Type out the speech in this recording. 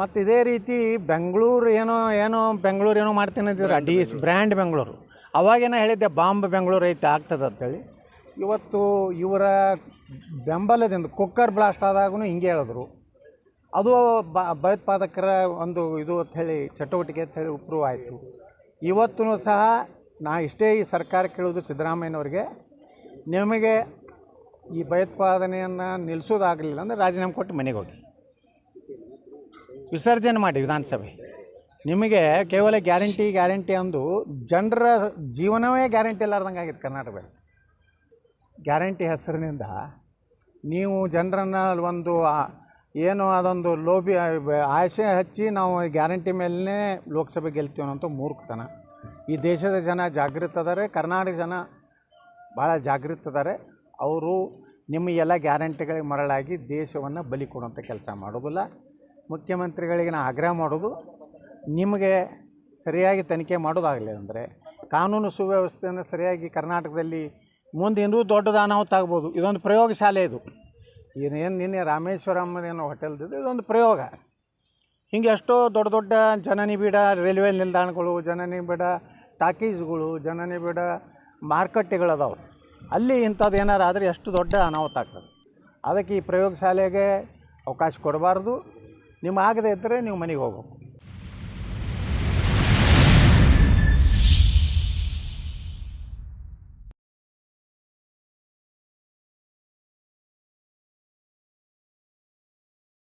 ಮತ್ತು ಇದೇ ರೀತಿ ಬೆಂಗಳೂರು ಏನೋ ಏನೋ ಬೆಂಗಳೂರು ಏನೋ ಮಾಡ್ತೀನಿ ಅಂತಿದ್ರೆ ಡಿ ಬ್ರ್ಯಾಂಡ್ ಬೆಂಗಳೂರು. ಅವಾಗೇನೋ ಹೇಳಿದ್ದೆ ಬಾಂಬ್ ಬೆಂಗಳೂರು ಐತೆ ಆಗ್ತದೆ ಅಂತೇಳಿ. ಇವತ್ತು ಇವರ ಬೆಂಬಲದಿಂದ ಕುಕ್ಕರ್ ಬ್ಲಾಸ್ಟ್ ಆದಾಗೂ ಹಿಂಗೆ ಹೇಳಿದ್ರು. ಅದು ಬ ಭಯೋತ್ಪಾದಕರ ಒಂದು ಇದು ಅಂತ ಹೇಳಿ ಚಟುವಟಿಕೆ ಅಂತ ಹೇಳಿ ಉಪ್ರೂವ್ ಆಯಿತು. ಇವತ್ತೂ ಸಹ ನಾ ಇಷ್ಟೇ ಈ ಸರ್ಕಾರ ಕೇಳೋದು ಸಿದ್ದರಾಮಯ್ಯನವ್ರಿಗೆ ನಿಮಗೆ ಈ ಭಯೋತ್ಪಾದನೆಯನ್ನು ನಿಲ್ಲಿಸೋದಾಗಲಿಲ್ಲ ಅಂದರೆ ರಾಜೀನಾಮೆ ಕೊಟ್ಟು ಮನೆಗೆ ಹೋಗಿ. ವಿಸರ್ಜನೆ ಮಾಡಿ ವಿಧಾನಸಭೆ. ನಿಮಗೆ ಕೇವಲ ಗ್ಯಾರಂಟಿ ಗ್ಯಾರಂಟಿ ಅಂದು ಜನರ ಜೀವನವೇ ಗ್ಯಾರಂಟಿ ಇಲ್ಲಾರ್ದಂಗೆ ಆಗಿತ್ತು ಕರ್ನಾಟಕದಲ್ಲಿ. ಗ್ಯಾರಂಟಿ ಹೆಸರಿನಿಂದ ನೀವು ಜನರನ್ನ ಒಂದು ಏನು ಅದೊಂದು ಲೋಭಿ ಆಸೆ ಹಚ್ಚಿ ನಾವು ಗ್ಯಾರಂಟಿ ಮೇಲೇ ಲೋಕಸಭೆ ಗೆಲ್ತೀವಿ ಅನ್ನೋಂಥ ಮೂರ್ಖತನ. ಈ ದೇಶದ ಜನ ಜಾಗೃತ ಅದಾರೆ, ಕರ್ನಾಟಕ ಜನ ಭಾಳ ಜಾಗೃತ ಅದಾರೆ. ಅವರು ನಿಮ್ಮ ಎಲ್ಲ ಗ್ಯಾರಂಟಿಗಳಿಗೆ ಮರಳಾಗಿ ದೇಶವನ್ನು ಬಲಿ ಕೊಡುವಂಥ ಕೆಲಸ ಮಾಡೋದಿಲ್ಲ. ಮುಖ್ಯಮಂತ್ರಿಗಳಿಗೆ ನಾನು ಆಗ್ರಹ ಮಾಡೋದು, ನಿಮಗೆ ಸರಿಯಾಗಿ ತನಿಖೆ ಮಾಡೋದಾಗಲಿ ಅಂದರೆ ಕಾನೂನು ಸುವ್ಯವಸ್ಥೆಯನ್ನು ಸರಿಯಾಗಿ ಕರ್ನಾಟಕದಲ್ಲಿ ಮುಂದೆ ಇನ್ನೂ ದೊಡ್ಡದು ಅನಾಹುತ ಆಗ್ಬೋದು. ಇದೊಂದು ಪ್ರಯೋಗಶಾಲೆ ಇದು. ಏನೇನು ನಿನ್ನೆ ರಾಮೇಶ್ವರಮ್ಮನ ಏನೋ ಹೋಟೆಲ್ದಿದ್ದು, ಇದೊಂದು ಪ್ರಯೋಗ. ಹಿಂಗೆ ಎಷ್ಟೋ ದೊಡ್ಡ ದೊಡ್ಡ ಜನನಿಬಿಡ ರೈಲ್ವೆ ನಿಲ್ದಾಣಗಳು ಜನನಿಬಿಡ ಟಾಕೀಸ್ಗಳು ಜನನಿಬಿಡ ಮಾರುಕಟ್ಟೆಗಳದಾವೆ. ಅಲ್ಲಿ ಇಂಥದ್ದು ಏನಾರು ಆದರೆ ಎಷ್ಟು ದೊಡ್ಡ ಅನಾಹುತ ಆಗ್ತದೆ. ಅದಕ್ಕೆ ಈ ಪ್ರಯೋಗಶಾಲೆಗೆ ಅವಕಾಶ ಕೊಡಬಾರ್ದು. ನಿಮ್ಮ ಆಗದೇ ಇದ್ದರೆ ನೀವು ಮನೆಗೆ ಹೋಗ್ಬೇಕು.